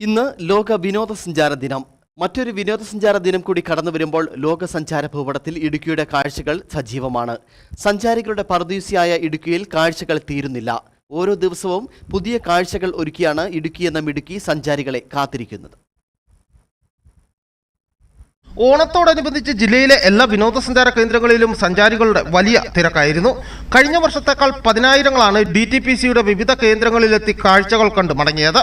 ഇന്ന് ലോക വിനോദസഞ്ചാര ദിനം. മറ്റൊരു വിനോദസഞ്ചാര ദിനം കൂടി കടന്നു വരുമ്പോൾ ലോക സഞ്ചാര ഭൂപടത്തിൽ ഇടുക്കിയുടെ കാഴ്ചകൾ സജീവമാണ്. സഞ്ചാരികളുടെ പറുദീസിയായ ഇടുക്കിയിൽ കാഴ്ചകൾ തീരുന്നില്ല. ഓരോ ദിവസവും പുതിയ കാഴ്ചകൾ ഒരുക്കിയാണ് ഇടുക്കി എന്ന മിടുക്കി സഞ്ചാരികളെ കാത്തിരിക്കുന്നത്. ഓണത്തോടനുബന്ധിച്ച് ജില്ലയിലെ എല്ലാ വിനോദസഞ്ചാര കേന്ദ്രങ്ങളിലും സഞ്ചാരികളുടെ വലിയ തിരക്കായിരുന്നു. കഴിഞ്ഞ വർഷത്തേക്കാൾ പതിനായിരങ്ങളാണ് ഡി ടി പി സിയുടെ വിവിധ കേന്ദ്രങ്ങളിലെത്തി കാഴ്ചകൾ കണ്ട് മടങ്ങിയത്.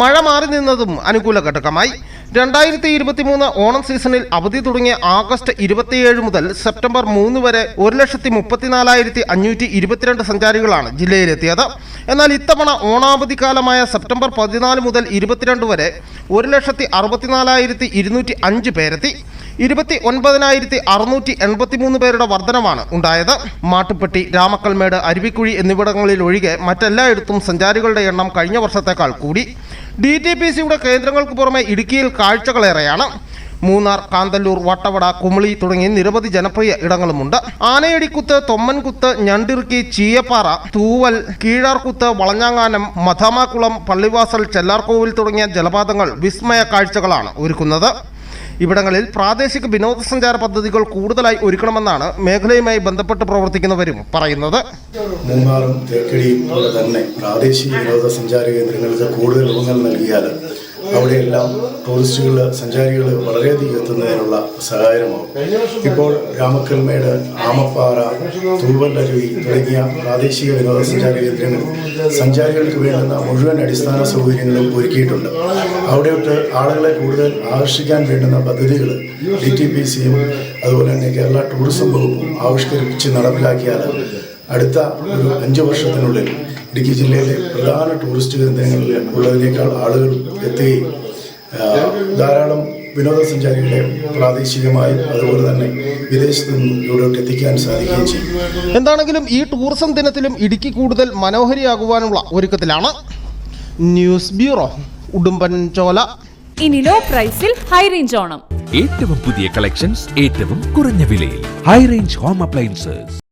മഴ മാറി നിന്നതും അനുകൂല ഘടകമായി. രണ്ടായിരത്തി ഇരുപത്തിമൂന്ന് ഓണം സീസണിൽ അവധി തുടങ്ങിയ ആഗസ്റ്റ് ഇരുപത്തിയേഴ് മുതൽ സെപ്റ്റംബർ മൂന്ന് വരെ ഒരു ലക്ഷത്തി മുപ്പത്തിനാലായിരത്തി അഞ്ഞൂറ്റി ഇരുപത്തിരണ്ട് സഞ്ചാരികളാണ് ജില്ലയിലെത്തിയത്. എന്നാൽ ഇത്തവണ ഓണാവധി കാലമായ സെപ്റ്റംബർ പതിനാല് മുതൽ ഇരുപത്തിരണ്ട് വരെ ഒരു ലക്ഷത്തി അറുപത്തിനാലായിരത്തി ഇരുന്നൂറ്റി അഞ്ച് പേരെത്തി. ഇരുപത്തി ഒൻപതിനായിരത്തി അറുന്നൂറ്റി എൺപത്തി മൂന്ന് പേരുടെ വർധനമാണ് ഉണ്ടായത്. മാട്ടുപ്പെട്ടി രാമക്കൽമേട് അരുവിക്കുഴി എന്നിവിടങ്ങളിൽ ഒഴികെ മറ്റെല്ലായിടത്തും സഞ്ചാരികളുടെ എണ്ണം കഴിഞ്ഞ വർഷത്തേക്കാൾ കൂടി. ഡി ടി പി സിയുടെ കേന്ദ്രങ്ങൾക്ക് പുറമെ ഇടുക്കിയിൽ കാഴ്ചകളേറെയാണ്. മൂന്നാർ കാന്തല്ലൂർ വട്ടവട കുമിളി തുടങ്ങി നിരവധി ജനപ്രിയ ഇടങ്ങളുമുണ്ട്. ആനയടിക്കുത്ത് തൊമ്മൻകുത്ത് ഞണ്ടിറുക്കി ചീയപ്പാറ തൂവൽ കീഴാർകുത്ത് വളഞ്ഞാങ്ങാനം മഥാമാക്കുളം പള്ളിവാസൽ ചെല്ലാർകോവിൽ തുടങ്ങിയ ജലപാതങ്ങൾ വിസ്മയ കാഴ്ചകളാണ് ഒരുക്കുന്നത്. ഇവിടങ്ങളിൽ പ്രാദേശിക വിനോദസഞ്ചാര പദ്ധതികൾ കൂടുതലായി ഒരുക്കണമെന്നാണ് മേഖലയുമായി ബന്ധപ്പെട്ട് പ്രവർത്തിക്കുന്നവരും പറയുന്നത്. മൂന്നാറും തേക്കടിയും പോലെ തന്നെ പ്രാദേശിക വിനോദസഞ്ചാര കേന്ദ്രങ്ങൾക്ക് കൂടുതൽ ഊന്നൽ നൽകിയാൽ അവിടെയെല്ലാം ടൂറിസ്റ്റുകൾ സഞ്ചാരികൾ വളരെയധികം എത്തുന്നതിനുള്ള സഹായമാവും ഇപ്പോൾ രാമക്കൽമേട് ആമപ്പാറ തൂവല്ലരുവി തുടങ്ങിയ പ്രാദേശിക വിനോദസഞ്ചാര കേന്ദ്രങ്ങളിൽ സഞ്ചാരികൾക്ക് വേണ്ടുന്ന മുഴുവൻ അടിസ്ഥാന സൗകര്യങ്ങളും ഒരുക്കിയിട്ടുണ്ട്. അവിടെയൊട്ട് ആളുകളെ കൂടുതൽ ആകർഷിക്കാൻ വേണ്ടുന്ന പദ്ധതികൾ ഡി ടി പി സിയും അതുപോലെ തന്നെ കേരള ടൂറിസം വകുപ്പും ആവിഷ്കരിച്ച് നടപ്പിലാക്കിയാൽ അടുത്ത ഒരു അഞ്ച് വർഷത്തിനുള്ളിൽ ഇടുക്കി ജില്ലയിലെ പ്രധാന ടൂറിസ്റ്റ് കേന്ദ്രങ്ങളിൽ ഉള്ളതിനേക്കാൾ ആളുകൾ എത്തുകയും ധാരാളം വിനോദസഞ്ചാരികളെ പ്രാദേശികമായും അതുപോലെ തന്നെ വിദേശത്തു നിന്നും ഇവിടോട്ട് എത്തിക്കാൻ സാധിക്കുകയും ചെയ്യും. എന്താണെങ്കിലും ഈ ടൂറിസം ദിനത്തിലും ഇടുക്കി കൂടുതൽ മനോഹരിയാകുവാനുള്ള ഒരുക്കത്തിലാണ് ന്യൂസ് ബ്യൂറോ ഉടുമ്പൻചോല ഇനി ലോ പ്രൈസിൽ ഹൈ റേഞ്ച് ഓണം. ഏറ്റവും പുതിയ കളക്ഷൻസ് ഏറ്റവും കുറഞ്ഞ വിലയിൽ. High range home appliances.